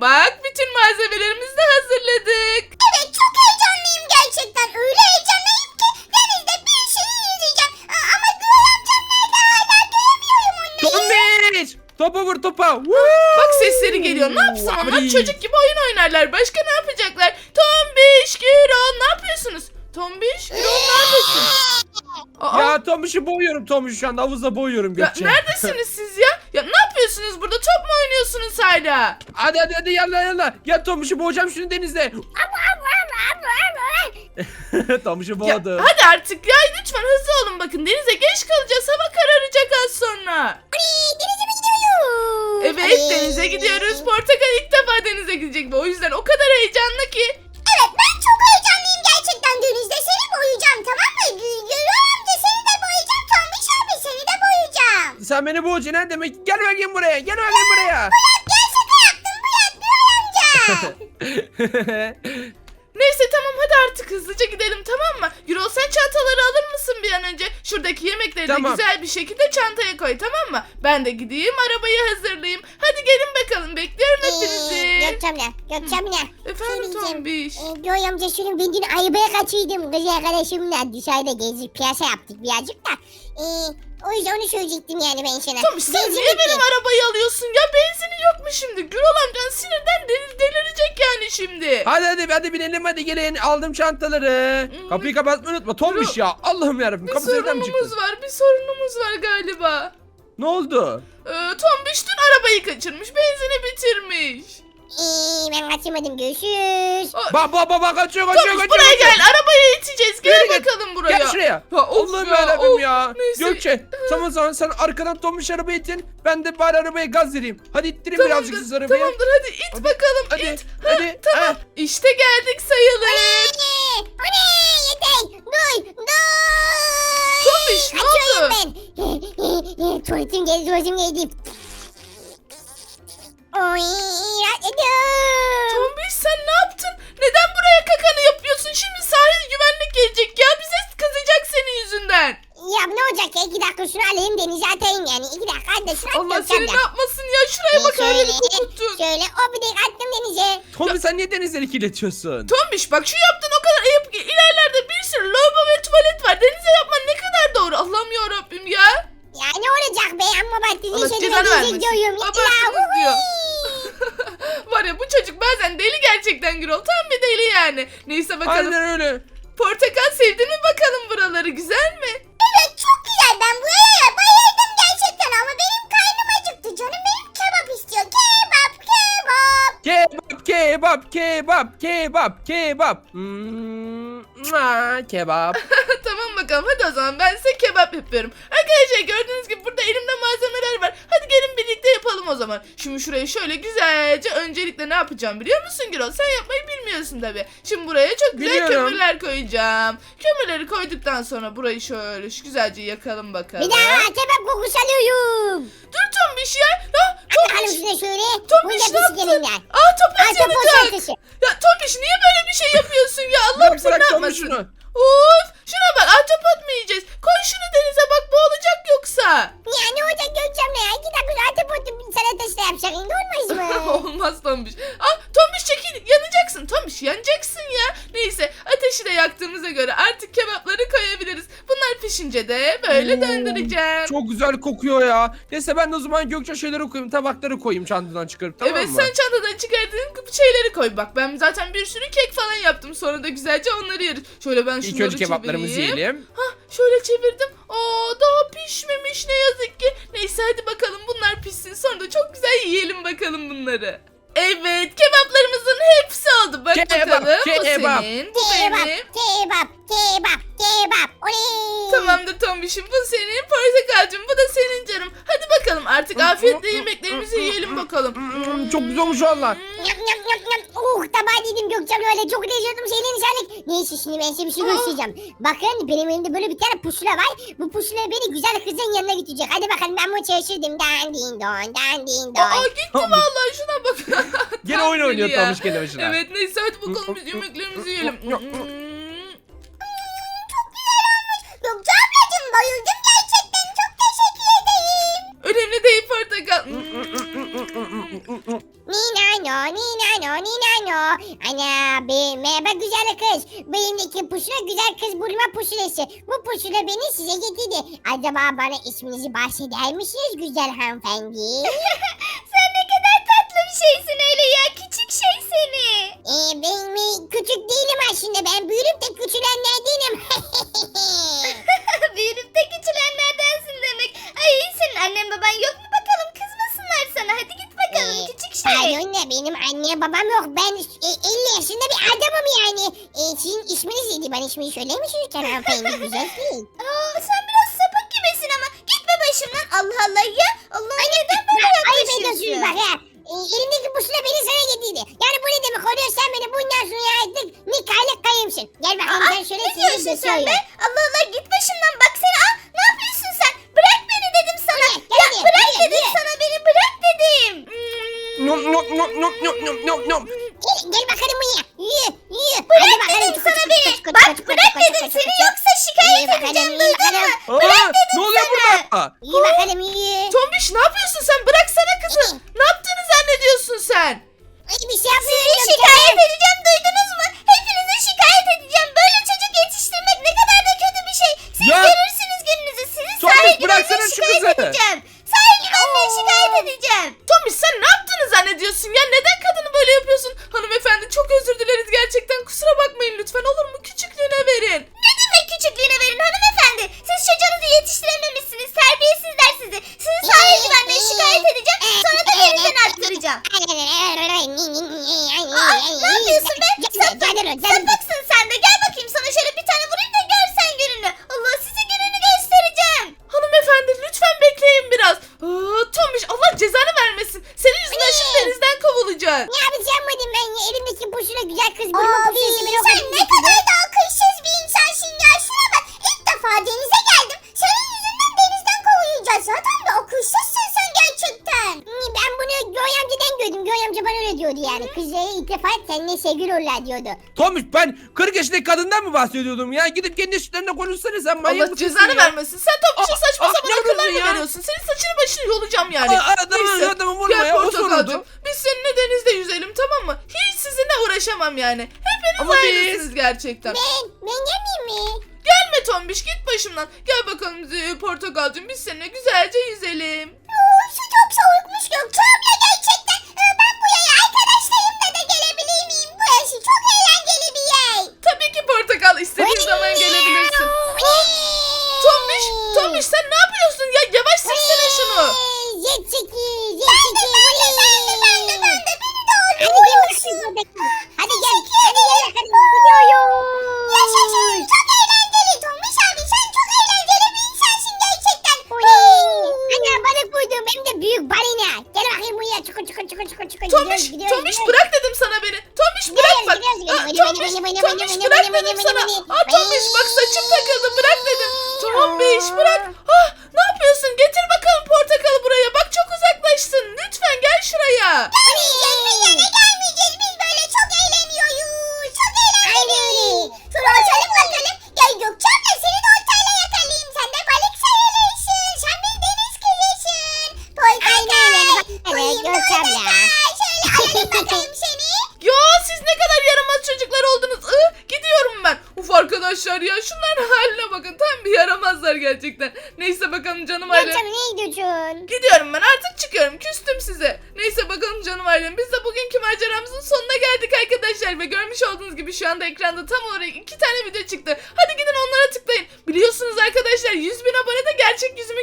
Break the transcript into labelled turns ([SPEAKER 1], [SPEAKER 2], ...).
[SPEAKER 1] Bak bütün malzemelerimizi de hazırladık.
[SPEAKER 2] Evet çok heyecanlıyım gerçekten. Öyle heyecanlıyım ki denizde bir şey yüzeceğim. Aa, Ama Güven amcam nerede hala göremiyorum onları.
[SPEAKER 3] Tombiş! Topa vur topa.
[SPEAKER 1] Bak sesleri geliyor. Ne yapsın onlar? Çocuk gibi oyun oynarlar. Başka ne yapacaklar? Tombiş, Gürol ne yapıyorsunuz? Tombiş, Gürol neredesin? Aa,
[SPEAKER 3] Ya Tombiş'i boğuyorum Tombiş şu anda havuzda boğuyorum
[SPEAKER 1] ya
[SPEAKER 3] Gökçe.
[SPEAKER 1] neredesiniz siz yapıyorsunuz burada? Top mu oynuyorsunuz hala?
[SPEAKER 3] Hadi hadi hadi yalla yalla. Gel Tombiş'i boğacağım şimdi denizde. Tombiş'i
[SPEAKER 1] Ya,
[SPEAKER 3] boğdu.
[SPEAKER 1] hadi artık ya lütfen hızlı olun bakın. Denize geç kalacağız. Hava kararacak az sonra.
[SPEAKER 2] Ay, denize mi gidiyoruz?
[SPEAKER 1] Evet
[SPEAKER 2] Ay.
[SPEAKER 1] denize gidiyoruz. Portakal ilk defa denize gidecek ve o yüzden o kadar heyecanlı ki.
[SPEAKER 2] Evet ben çok
[SPEAKER 3] Sen beni boğacaksın ha demek. Gel bakayım buraya. Gel bakayım buraya.
[SPEAKER 1] Neyse tamam hadi artık hızlıca gidelim tamam mı? Gürol sen çantaları alır mısın bir an önce? Şuradaki yemekleri
[SPEAKER 3] Tamam.
[SPEAKER 1] de güzel bir şekilde çantaya koy tamam mı? Ben de gideyim arabayı hazırlayayım. Hadi gelin bakalım bekliyorum hepinizi.
[SPEAKER 2] Gökçemle, Gökçemle.
[SPEAKER 1] Efendim Tombiş.
[SPEAKER 2] Ee, Göğe amca şunun ben dün arabaya kaçıyordum. Kız arkadaşımla dışarıda gezip piyasa yaptık birazcık da. Ee, o yüzden onu söyleyecektim yani ben sana.
[SPEAKER 1] Tombiş sen
[SPEAKER 2] Benzin
[SPEAKER 1] niye
[SPEAKER 2] bitti.
[SPEAKER 1] benim arabayı alıyorsun ya? Benzini yok mu şimdi? Gürol amcan sinirden delir, delirecek yani şimdi.
[SPEAKER 3] hadi hadi hadi binelim hadi gelin. Aldım çantaları.
[SPEAKER 1] Hmm.
[SPEAKER 3] Kapıyı kapatmayı unutma. Tombiş ya. Allah'ım yarabbim.
[SPEAKER 1] Bir
[SPEAKER 3] Kapı mı
[SPEAKER 1] sorunumuz
[SPEAKER 3] çıktı?
[SPEAKER 1] var bir sorunumuz var galiba.
[SPEAKER 3] Ne oldu?
[SPEAKER 1] Ee, Tombiş dün arabayı kaçırmış benzini bitirmiş.
[SPEAKER 2] Ee, ben kaçırmadım görüşürüz.
[SPEAKER 3] Bak bak bak bak kaçıyor kaçıyor
[SPEAKER 1] Tombiş
[SPEAKER 3] kaçıyor.
[SPEAKER 1] buraya
[SPEAKER 3] kaçıyor.
[SPEAKER 1] gel arabayı iteceğiz gel
[SPEAKER 3] Gel, gel.
[SPEAKER 1] bakalım buraya.
[SPEAKER 3] Gel şuraya.
[SPEAKER 1] Ha, of
[SPEAKER 3] Allah'ım
[SPEAKER 1] ya,
[SPEAKER 3] yarabbim
[SPEAKER 1] of.
[SPEAKER 3] ya.
[SPEAKER 1] Neyse.
[SPEAKER 3] Gökçe tamam zaman sen arkadan Tombiş arabayı itin. Ben de bari arabaya gaz vereyim. Hadi ittirin birazcık siz arabayı.
[SPEAKER 1] tamamdır hadi it
[SPEAKER 3] Hadi,
[SPEAKER 1] bakalım
[SPEAKER 3] hadi,
[SPEAKER 1] it.
[SPEAKER 3] hadi,
[SPEAKER 1] tamam
[SPEAKER 3] ha.
[SPEAKER 1] işte geldik sayılır.
[SPEAKER 2] Anne! O ne? Yeter! Dur! Dur!
[SPEAKER 1] Tombiş, ne
[SPEAKER 2] Kaçıyorum ben. Tuvaletim geldi, tuvaletim geldi. Oy!
[SPEAKER 1] Tombiş sen ne yaptın? Neden buraya kakanı yapıyorsun? Şimdi sahil güvenlik gelecek ya bize kızacak senin yüzünden.
[SPEAKER 2] Ya ne olacak ya? İki dakika şunu alayım denize atayım yani. İki dakika hadi şunu
[SPEAKER 1] Allah
[SPEAKER 2] atacağım
[SPEAKER 1] seni ne yapmasın ya şuraya bak her yeri kokuttun.
[SPEAKER 2] Şöyle o bir de attım denize.
[SPEAKER 3] Tombiş sen niye denizleri kirletiyorsun?
[SPEAKER 1] Tombiş bak şu yaptığın gerçekten Gürol. Tam bir deli yani. Neyse bakalım.
[SPEAKER 3] Aynen öyle.
[SPEAKER 1] Portakal sevdin mi bakalım buraları güzel mi?
[SPEAKER 2] Evet çok güzel ben bu yaya bayıldım gerçekten ama benim karnım acıktı canım benim kebap istiyor kebap kebap.
[SPEAKER 3] Kebap, kebap, kebap, kebap, kebap. Hmm, mua, kebap.
[SPEAKER 1] tamam bakalım hadi o zaman ben size kebap yapıyorum. Arkadaşlar gördüğünüz gibi burada elimde malzemeler var. Hadi gelin birlikte yapalım o zaman. Şimdi şurayı şöyle güzelce öncelikle ne yapacağım biliyor musun Gürol? Sen yapmayı bilmiyorsun tabi. Şimdi buraya çok güzel
[SPEAKER 3] Biliyorum.
[SPEAKER 1] kömürler koyacağım. Kömürleri koyduktan sonra burayı şöyle şu güzelce yakalım bakalım.
[SPEAKER 2] Bir daha kebap kokusu alıyorum.
[SPEAKER 1] Dur Tombiş ya. Ha,
[SPEAKER 2] Bakalım
[SPEAKER 1] Tombiş.
[SPEAKER 2] şuna şöyle.
[SPEAKER 1] Tombiş ne yaptın?
[SPEAKER 2] gelinler.
[SPEAKER 1] Aa topaz
[SPEAKER 2] Ahtapot
[SPEAKER 1] yanacak.
[SPEAKER 2] salatası.
[SPEAKER 1] Ya Tombiş niye böyle bir şey yapıyorsun ya? Allah'ım
[SPEAKER 3] Bırak
[SPEAKER 1] sen ne
[SPEAKER 3] bırak Tombiş
[SPEAKER 1] yapmasın?
[SPEAKER 3] şunu.
[SPEAKER 1] Of şuna bak ahtapot mu yiyeceğiz? Koy şunu denize bak boğulacak yoksa.
[SPEAKER 2] Ya ne olacak Gökçem'le ya? İki dakika ahtapotlu salatası da yapsak iyi olmaz mı?
[SPEAKER 1] Olmaz Tombiş. Ah Tombiş çekil yanacaksın Tombiş yanacaksın ya. Neyse ateşi de yaktığımıza göre artık kebapları koyabiliriz. Bunlar pişince de böyle
[SPEAKER 3] Oo,
[SPEAKER 1] döndüreceğim.
[SPEAKER 3] Çok güzel kokuyor ya. Neyse ben de o zaman Gökçe şeyleri koyayım. Tabakları koyayım çantadan çıkarıp tamam
[SPEAKER 1] evet
[SPEAKER 3] mı?
[SPEAKER 1] sen çantadan çıkardığın şeyleri koy. Bak ben zaten bir sürü kek falan yaptım. Sonra da güzelce onları yeriz. Şöyle ben şunları
[SPEAKER 3] İlk önce kebaplarımızı
[SPEAKER 1] çevireyim.
[SPEAKER 3] yiyelim.
[SPEAKER 1] Hah şöyle çevirdim. Aa daha pişmemiş ne yazık ki. Neyse hadi bakalım bunlar pişsin. Sonra da çok güzel yiyelim bakalım bunları. Evet kebaplarımızın hepsi oldu. Bak
[SPEAKER 3] Kebap,
[SPEAKER 1] bakalım. Bu
[SPEAKER 3] kebap.
[SPEAKER 1] senin, bu
[SPEAKER 2] Kebap,
[SPEAKER 1] benim.
[SPEAKER 2] kebap, kebap, kebap. Oley.
[SPEAKER 1] Tombiş'im bu senin. Portakalcığım bu da senin canım. Hadi bakalım artık afiyetle yemeklerimizi yiyelim bakalım.
[SPEAKER 3] Hmm, çok güzel olmuş valla.
[SPEAKER 2] Yap yap yap yap. Oh tabağı yedim Gökçem öyle çok lezzetli şeylerin sağlık. Neyse şimdi ben size bir şey
[SPEAKER 1] Aa.
[SPEAKER 2] göstereceğim. Bakın benim elimde böyle bir tane pusula var. Bu pusula beni güzel kızın yanına götürecek. Hadi bakalım ben bunu çalışırdım. Dan din don dan din don.
[SPEAKER 1] Aa gitti vallahi şuna bak.
[SPEAKER 3] Gene oyun oynuyor. Tomuş kendi başına.
[SPEAKER 1] Evet neyse hadi bakalım biz yemeklerimizi yiyelim.
[SPEAKER 2] Ederim.
[SPEAKER 1] Önemli değil portakal.
[SPEAKER 2] Nina no nina Ana be, merhaba güzel kız. Benimdeki pusula güzel kız bulma pusulası. Bu pusula beni size getirdi. Acaba bana isminizi bahseder misiniz güzel hanımefendi?
[SPEAKER 4] Sen ne kadar tatlı bir şeysin öyle ya. Küçük şey seni.
[SPEAKER 2] ee, ben mi küçük değilim aslında. Ben büyürüp de küçülenlerdenim. Anne babam yok. Ben e, 50 yaşında bir adamım yani. E, sizin isminiz neydi? Ben ismini söyler misiniz lütfen hanımefendi? Güzel değil.
[SPEAKER 4] Aa, sen biraz sapık gibisin ama. Gitme başımdan. Allah Allah ya. Allah neden böyle
[SPEAKER 2] Ayıp
[SPEAKER 4] yaklaşıyorsun?
[SPEAKER 2] bak ha. E, elimdeki pusula beni sana getirdi. Yani bu ne demek oluyor? Sen beni bundan sonra artık nikahlı kayımsın. Gel bakalım
[SPEAKER 4] Aa,
[SPEAKER 2] ben şöyle
[SPEAKER 4] ne
[SPEAKER 2] seni
[SPEAKER 4] diyorsun sen be? Allah Allah git başımdan
[SPEAKER 3] Nom nom nom nom nom nom nom nom.
[SPEAKER 2] Gel, gel bakalım buraya. Yürü yürü.
[SPEAKER 4] Bırak dedim sana beni. Bak bırak dedim seni yoksa şikayet
[SPEAKER 2] İyi
[SPEAKER 4] edeceğim
[SPEAKER 2] iyi
[SPEAKER 4] duydun mu? Bırak dedim
[SPEAKER 3] ne oluyor burada?
[SPEAKER 2] Yürü bakalım yürü.
[SPEAKER 1] Tombiş ne yapıyorsun sen? Bıraksana kızı. ne yaptığını zannediyorsun sen?
[SPEAKER 2] Ay, bir şey yapmıyorum.
[SPEAKER 4] Sizi şikayet edeceğim duydunuz mu? Hepinizi şikayet edeceğim. Böyle çocuk yetiştirmek ne kadar da kötü bir şey. Siz
[SPEAKER 3] Ya-
[SPEAKER 4] görürsünüz gününüzü. Sizi sahil güvenliğe şikayet edeceğim. Sahil güvenliğe şikayet edeceğim.
[SPEAKER 1] Tombiş sen ne zannediyorsun ya? Neden kadını böyle yapıyorsun? Hanımefendi çok özür dileriz gerçekten. Kusura bakmayın lütfen olur mu? Küçüklüğüne verin.
[SPEAKER 4] Ne demek küçüklüğüne verin hanımefendi? Siz çocuğunuzu yetiştirememişsiniz. Terbiyesizler sizi. Sizi sahil güvenliğe şikayet edeceğim. Sonra da elinizden attıracağım. Aa, ne yapıyorsun be? Sapık,
[SPEAKER 2] Elimdeki pusula güzel kız
[SPEAKER 4] Abi sen ne
[SPEAKER 2] seninle sevgili olurlar diyordu.
[SPEAKER 3] Tomuş ben 40 yaşındaki kadından mı bahsediyordum ya? Gidip kendi eşitlerine konuşsana sen manyak
[SPEAKER 1] Allah
[SPEAKER 3] mısın
[SPEAKER 1] cezanı
[SPEAKER 3] ya?
[SPEAKER 1] vermesin. Sen Tombiş'e
[SPEAKER 3] Aa,
[SPEAKER 1] saçma
[SPEAKER 3] aa,
[SPEAKER 1] sapan
[SPEAKER 3] ne
[SPEAKER 1] akıllar mı
[SPEAKER 3] ya?
[SPEAKER 1] veriyorsun? Senin saçını başını yolacağım yani.
[SPEAKER 3] Aa, adamı-
[SPEAKER 1] Neyse,
[SPEAKER 3] adamı vurma
[SPEAKER 1] Gel
[SPEAKER 3] ya, o soruldu.
[SPEAKER 1] Biz seninle denizde yüzelim tamam mı? Hiç sizinle uğraşamam yani. Hepiniz
[SPEAKER 3] Ama biz-
[SPEAKER 1] aynısınız gerçekten.
[SPEAKER 2] Ben, ben gelmeyeyim mi?
[SPEAKER 1] Gelme Tombiş git başımdan. Gel bakalım e, Portakalcığım biz seninle güzelce yüzelim.
[SPEAKER 4] Oo, su çok soğukmuş Gökçe abla gerçekten. Ee, Ben buraya arkadaşlarımla da gelebilir miyim? Burası çok eğlenceli bir yer.
[SPEAKER 1] Tabii ki Portakal istediğin zaman gelebilirsin. Tombiş, Tombiş sen ne yapıyorsun
[SPEAKER 2] buraya. Çukur çukur çukur çukur çukur.
[SPEAKER 1] Tombiş
[SPEAKER 2] gidiyoruz.
[SPEAKER 1] bırak dedim sana beni. Tombiş bırak bak. Aa, Tombiş
[SPEAKER 2] vini,
[SPEAKER 1] bırak dedim sana. Aa Tombiş bak saçım takıldı bırak dedim. Tombiş bırak. Ah ne yapıyorsun? Getir bakalım portakalı buraya. Bak çok uzaklaştın. Lütfen gel şuraya.
[SPEAKER 4] Gelmeyeceğiz
[SPEAKER 1] arkadaşlar ya şunların haline bakın. Tam bir yaramazlar gerçekten. Neyse bakalım canım ailem.
[SPEAKER 2] Gökçem ne gidiyorsun?
[SPEAKER 1] Gidiyorum ben artık çıkıyorum. Küstüm size. Neyse bakalım canım ailem. Biz de bugünkü maceramızın sonuna geldik arkadaşlar. Ve görmüş olduğunuz gibi şu anda ekranda tam olarak iki tane video çıktı. Hadi gidin onlara tıklayın. Biliyorsunuz arkadaşlar 100 bin abonede gerçek yüzümü.